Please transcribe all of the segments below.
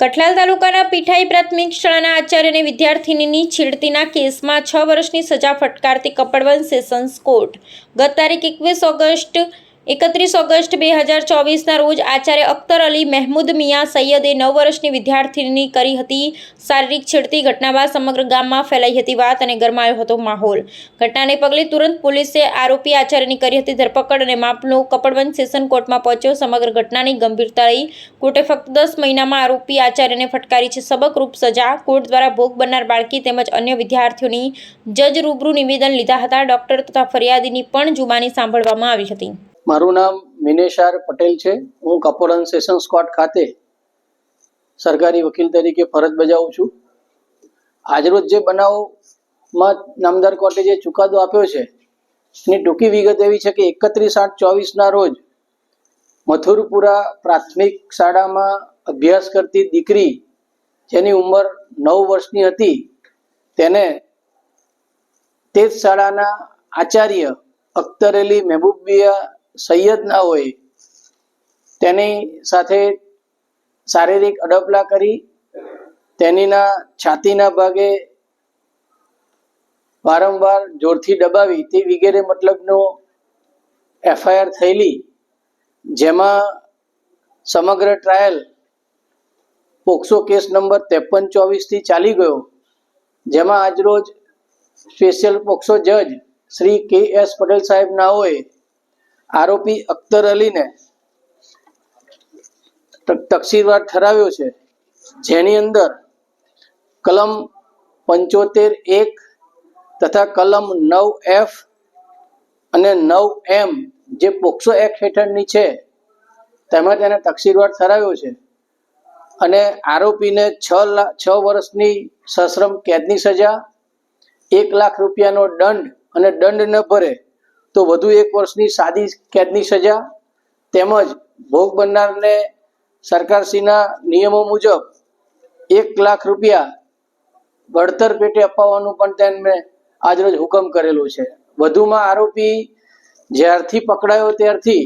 કઠલાલ તાલુકાના પીઠાઈ પ્રાથમિક શાળાના આચાર્યને વિદ્યાર્થીનીની છેડતીના કેસમાં છ વર્ષની સજા ફટકારતી કપડવન સેશન્સ કોર્ટ. ગત તારીખ એકવીસ ઓગસ્ટ એકત્રીસ ઓગસ્ટ બે હજાર ચોવીસના રોજ આચાર્ય અખ્તર અલી મહેમૂદ મિયા સૈયદે નવ વર્ષની વિદ્યાર્થીની કરી હતી શારીરિક છેડતી ઘટના બાદ સમગ્ર ગામમાં ફેલાઈ હતી વાત અને ગરમાયો હતો માહોલ. ઘટનાને પગલે તુરંત પોલીસે આરોપી આચાર્યની કરી હતી ધરપકડ અને માપનો કપડવંશ સેશન કોર્ટમાં પહોંચ્યો. સમગ્ર ઘટનાની ગંભીરતા લઈ કોર્ટે ફક્ત દસ મહિનામાં આરોપી આચાર્યને ફટકારી છે. સબકરૂપ સજા કોર્ટ દ્વારા ભોગ બનનાર બાળકી તેમજ અન્ય વિદ્યાર્થીઓની જજ રૂબરૂ નિવેદન લીધા હતા. ડોક્ટર તથા ફરિયાદીની પણ જુબાની સાંભળવામાં આવી હતી. મારું નામ મિનેશાર પટેલ છે. હું કપોરન સેશન્સ સ્કોટ ખાતે સરકારી વકીલ તરીકે ફરજ બજાવું છું. આજરોજ જે બનાવમાં નામદાર કોર્ટે જે ચુકાદો આપ્યો છે, એની ટૂંકી વિગત એવી છે કે એકત્રીસ આઠ ચોવીસના રોજ મથુરપુરા પ્રાથમિક શાળામાં અભ્યાસ કરતી દીકરી, જેની ઉંમર નવ વર્ષની હતી, તેને તે જ શાળાના આચાર્ય અખ્તર અલી મહેબૂબિયા સૈયદ ના હોય, તેની સાથે શારીરિક અડપલા કરી, તેનીના છાતીના ભાગે વારંવાર જોરથી દબાવી, તે વગેરે મતલબનો એફઆઈઆર થયેલી, જેમાં સમગ્ર ટ્રાયલ પોક્સો કેસ નંબર ત્રેપન ચોવીસથી ચાલી ગયો, જેમાં આજરોજ સ્પેશિયલ પોક્સો જજ શ્રી કે એસ પટેલ સાહેબ નાઓએ આરોપી અખ્તર અલીને તકસીરવાર ઠરાવ્યો છે. જેની અંદર કલમ પંચોતેર એક તથા કલમ નવ એફ અને નવ એમ જે પોક્સો એક્ટ હેઠળની છે, તેમાં તેને તકસીરવાર ઠરાવ્યો છે. અને આરોપીને છ લાખ છ વર્ષની સશ્રમ કેદની સજા, એક લાખ રૂપિયાનો દંડ અને દંડ ન ભરે તો વધુ એક વર્ષની સાદી કેદની સજા તેમજ ભોગ બનનારને સરકારશ્રીના નિયમો મુજબ એક લાખ રૂપિયા વળતર પેટે અપાવવાનું પણ તેમને આજરોજ હુકમ કરેલો છે. વધુમાં આરોપી જ્યારથી પકડાયો ત્યારથી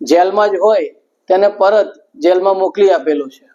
જેલમાં જ હોય તેને પરત જેલમાં મોકલી આપેલો છે.